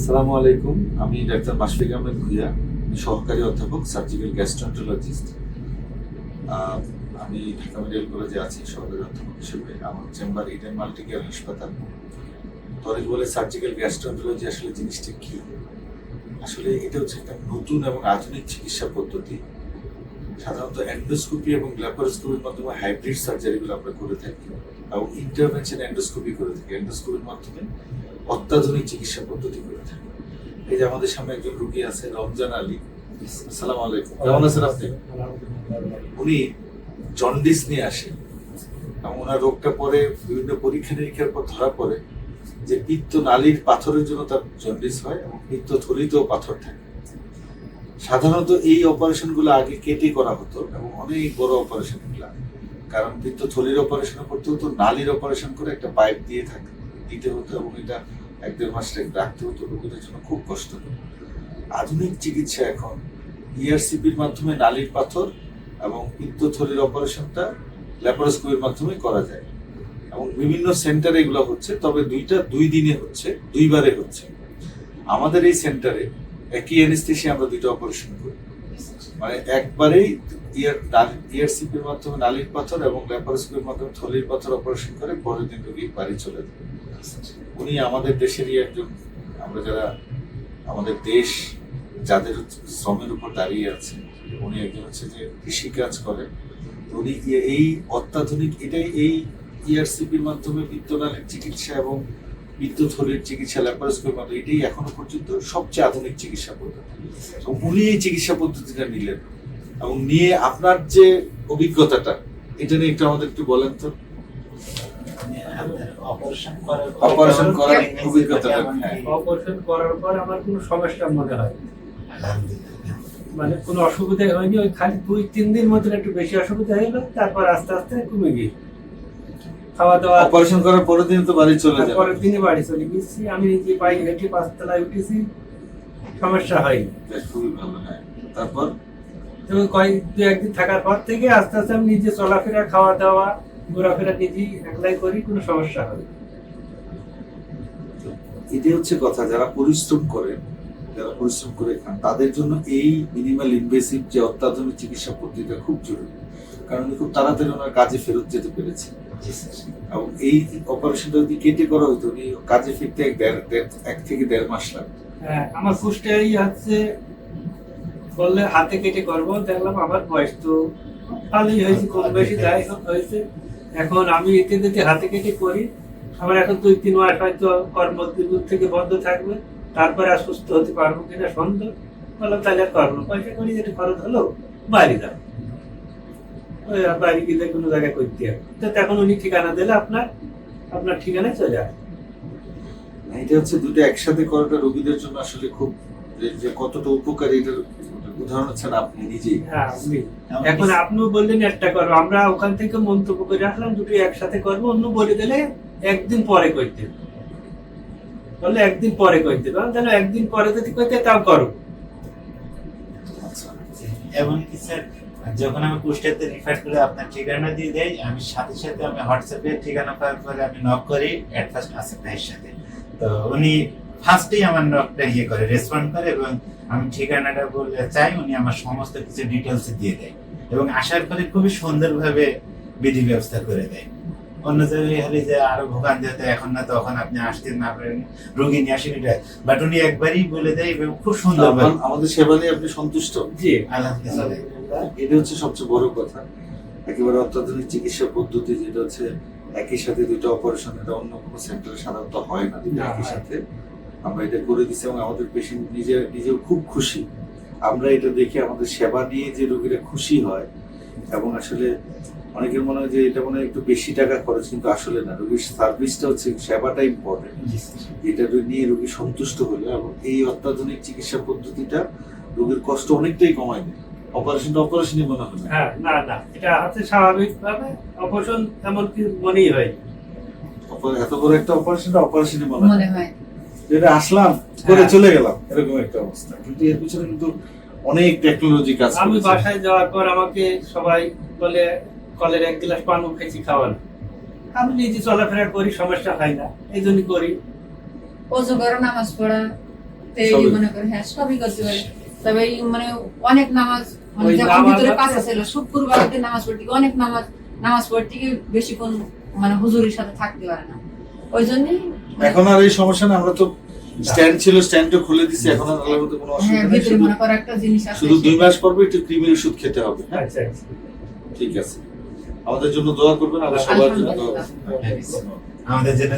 আসসালামু আলাইকুম। আমি ডাক্তার মাশফিক আহমেদ ভুইয়া সহকারী অধ্যাপক, সার্জিক্যাল গ্যাস্ট্রোন্টোলজিস্ট আমি ঢাকা মেডিকেল কলেজে আছি, সহকারী অধ্যাপক হিসেবে। আমার চেম্বার ইডেন মাল্টি কেয়ার হাসপাতাল। তরিক বলে সার্জিক্যাল গ্যাস্ট্রোন্টোলজি আসলে জিনিসটা কি? আসলে এটা হচ্ছে একটা নতুন এবং আধুনিক চিকিৎসা পদ্ধতি। সাধারণত এন্ডোস্কোপি এবং ল্যাপারোস্কোপির মাধ্যমে হাইব্রিড সার্জারিগুলো আমরা করে থাকি। এবং ইন্টারভেনশন অ্যান্ডোস্কোপি করে থাকি। অ্যান্ডোস্কোপির মাধ্যমে অত্যাধুনিক চিকিৎসা পদ্ধতি করে থাকে। এই যে আমাদের সামনে একজন রুগী আছে রমজান আলী। আসসালামু আলাইকুম। কেমন আছেন আপনি? উনি জন্ডিস নিয়ে আসেন এবং ওনার রোগটা পরে বিভিন্ন পরীক্ষা নিরীক্ষার পর ধরা পড়ে যে পিত্ত নালীর পাথরের জন্য তার জন্ডিস হয় এবং পিত্ত থলিতেও পাথর থাকে। সাধারণত এই অপারেশনগুলো আগে কেটে করা হতো এবং অনেক বড় অপারেশন কারণ পিত্ত থলির অপারেশন করতে হতো নালীর অপারেশন করে একটা পাইপ দিয়ে থাকে দিতে হতো এবং এটা এক দেড় মাস রাখতে হতো রোগীদের জন্য, খুব কষ্ট হতো। আধুনিক চিকিৎসা এখন ইআরসিপির মাধ্যমে নালীর পাথর এবং পিত্তথলির অপারেশনটা ল্যাপারোস্কোপির মাধ্যমে করা যায়। এবং বিভিন্ন সেন্টারে এগুলো হচ্ছে, তবে দুইটা দুই দিনে হচ্ছে, দুইবারে হচ্ছে। আমাদের এই সেন্টারে একই অ্যানেস্থেশিয়া আমরা দুইটা অপারেশন করি। মানে একবারেই ইয়ার ইআরসিপির মাধ্যমে নালীর পাথর এবং ল্যাপারোস্কোপির মাধ্যমে থলির পাথর অপারেশন করে পরের দিন রোগী বাড়ি চলে যায়। উনি আমাদের দেশেরই একজন, আমরা যারা আমাদের দেশ যাদের শ্রমের উপর দাঁড়িয়ে আছে, উনি একজন হচ্ছে যে কৃষিকাজ করে। উনি এই অত্যাধুনিক, এটাই এই ইআরসিপির মাধ্যমে বিত্তনালীর চিকিৎসা এবং বিদ্যুৎহলির চিকিৎসা ল্যাপারোস্কোপির মাধ্যমে, এটাই এখনও পর্যন্ত সবচেয়ে আধুনিক চিকিৎসা পদ্ধতি। এবং উনি এই চিকিৎসা পদ্ধতিটা নিলেন। এবং নিয়ে আপনার যে অভিজ্ঞতাটা, এটা নিয়ে একটু আমাদের একটু বলেন তো। অপারেশন করার অভিজ্ঞতাটা হ্যাঁ। অপারেশন করার পর আমার কোনো সমস্যা মনে হয় মানে কোনো অসুবিধা হয়নি ওই খালি দুই তিন দিন মতন একটু বেশি অসুবিধা হয়ে গেল তারপর আস্তে আস্তে কমে গিয়ে খাওয়া দাওয়া অপারেশন করার পরের দিন তো বাড়ি চলে যাবে। পরের দিনে বাড়ি চলে গেছি আমি নিজে পাই হেঁটে পাঁচতলায় উঠেছি সমস্যা হয়নি। খুবই ভালো হ্যাঁ। তারপর? তো কয়েক দু একদিন থাকার পর থেকে আস্তে আস্তে আমি নিজে চলাফেরা খাওয়া দাওয়া ঘোরাফেরা নিজেই একলাই করি কোনো সমস্যা না। এটাই হচ্ছে কথা যারা পরিশ্রম করেন যারা পরিশ্রম করে খান তাদের জন্য এই মিনিমাল ইনভেসিভ যে অত্যাধুনিক চিকিৎসা পদ্ধতিটা খুব জরুরি। কারণ উনি খুব তাড়াতাড়ি ওনার কাজে ফেরত যেতে পেরেছে। এবং এই অপারেশনটা যদি কেটে করা হতো উনি কাজে ফিরতে এক দেড় দেড়- এক থেকে দেড় মাস লাগতো। হ্যাঁ, আমার কুষ্টাই হচ্ছে বললে হাতে কেটে করব দেখলাম আমার বয়স তো ভালোই হয়েছে কম বেশি যাই হোক হয়েছে। এখন আমি এতে হাতে কেটে করি। আমার এখন দুই তিন মাস হয়তো কর্ম থেকে বন্ধ থাকবে। তারপরে আর সুস্থ হতে পারব কিনা সন্দেহ। বললাম, তাহলে করব পয়সা করি যেটা খরচ হলো বাড়ি ওই বাড়ি গেলে কোনো জায়গায় করতে হবে। তো তখন উনি ঠিকানা দিলে আপনার আপনার ঠিকানায় চলে আসবে এটা হচ্ছে দুটো একসাথে করাটা রোগীদের জন্য আসলে খুব যে কতটা উপকারী, এটার উদাহরণ হচ্ছেন আপনি নিজেই হ্যাঁ এখন আপনিও বললেন একটা করো আমরা ওখান থেকে মন্তব্য করে আসলাম দুটো একসাথে করব অন্য বলে দিলে একদিন পরে করতে বললে একদিন পরে করতে আমি জানো একদিন পরে যদি করতে তাও করো। আচ্ছা এমনকি স্যার যখন আমি কুষ্টিয়াতে রিফার করে আপনার ঠিকানা দিয়ে দেয় আমি সাথে সাথে আমি হোয়াটসঅ্যাপে ঠিকানা পাওয়ার পরে আমি নক করি অ্যাট ফার্স্ট আসিফ ভাইয়ের সাথে। তো উনি ফার্স্টেই আমার নকটা ইয়ে করে রেসপন্ড করে এবং আমি ঠিকানাটা বলতে চাই উনি আমার সমস্ত কিছু ডিটেলস দিয়ে দেয়। এবং আসার পরে খুবই সুন্দরভাবে বিধি ব্যবস্থা করে দেয়। অন্য জায়গায় হলে যে আরও ভোগান্তি হতো এখন না তখন আপনি আসতে না পারেন রোগী নিয়ে আসেন এটা। বাট উনি একবারই বলে দেয় এবং খুব সুন্দর আমাদের সেবা নিয়ে আপনি সন্তুষ্ট? জি আলহামদুলিল্লাহ। এটা হচ্ছে সবচেয়ে বড় কথা। একেবারে অত্যাধুনিক চিকিৎসা পদ্ধতি যেটা হচ্ছে একই সাথে দুটো অপারেশন এটা অন্য কোনো সেন্টারে সাধারণত হয় না দুটো একই সাথে। আমরা এটা করে দিচ্ছি এবং আমাদের পেশেন্ট নিজে নিজেও খুব খুশি। আমরা এটা দেখে আমাদের সেবা নিয়ে যে রোগীরা খুশি হয় এবং আসলে অনেকের মনে হয় যে এটা মনে হয় একটু বেশি টাকা খরচ কিন্তু আসলে না। রোগীর সার্ভিসটা হচ্ছে সেবাটা ইম্পর্টেন্ট এটা নিয়ে রোগী সন্তুষ্ট হলো এবং এই অত্যাধুনিক চিকিৎসা পদ্ধতিটা রোগীর কষ্ট অনেকটাই কমায় দেয় অপারেশনটা অপারেশনই মনে হয় না। হ্যাঁ না না। এটা হাতে স্বাভাবিক ভাবে অপারেশন এমনকি মনেই হয় অপার- এত বড় একটা অপারেশনটা অপারেশনই মনে হয় মনে হয় যেটা আসলাম করে হ্যাঁ। চলে গেলাম। এরকম একটা অবস্থা। কিন্তু এর পিছনে কিন্তু অনেক টেকনোলজি কাজ আমি বাসায় যাওয়ার পর আমাকে সবাই বলে কলের এক গ্লাস পানও খেয়েছি খাওয়ানো। আমি নিজে চলাফেরা করি সমস্যা হয় না। এই জন্য করি। অজু করো নামাজ পড়া। মনে করে হ্যাঁ সবই করতে পারে। তবে মানে অনেক নামাজ মানে যখন ভিতরে আছে- কাজ ছিল শুক্রবার নামাজ পড়তে অনেক নামাজ নামাজ পড়তে গিয়ে বেশিক্ষণ মানে হুজুরের সাথে থাকতে পারে না। ওই জন্যই এখন আর এই সমস্যা না আমরা তো স্ট্যান্ড ছিল স্ট্যান্ডটা খুলে দিছি এখন আর আলাদা কোনো হ্যাঁ অসুবিধা নেই শুধু মনে করো একটা জিনিস আছে শুধু দুই মাস পর পর একটু ক্রিমের ওষুধ খেতে হবে হ্যাঁ? আচ্ছা আচ্ছা। ঠিক আছে। আমাদের জন্য দোয়া করবেন আর সবার জন্য দোয়া। আমাদের জন্য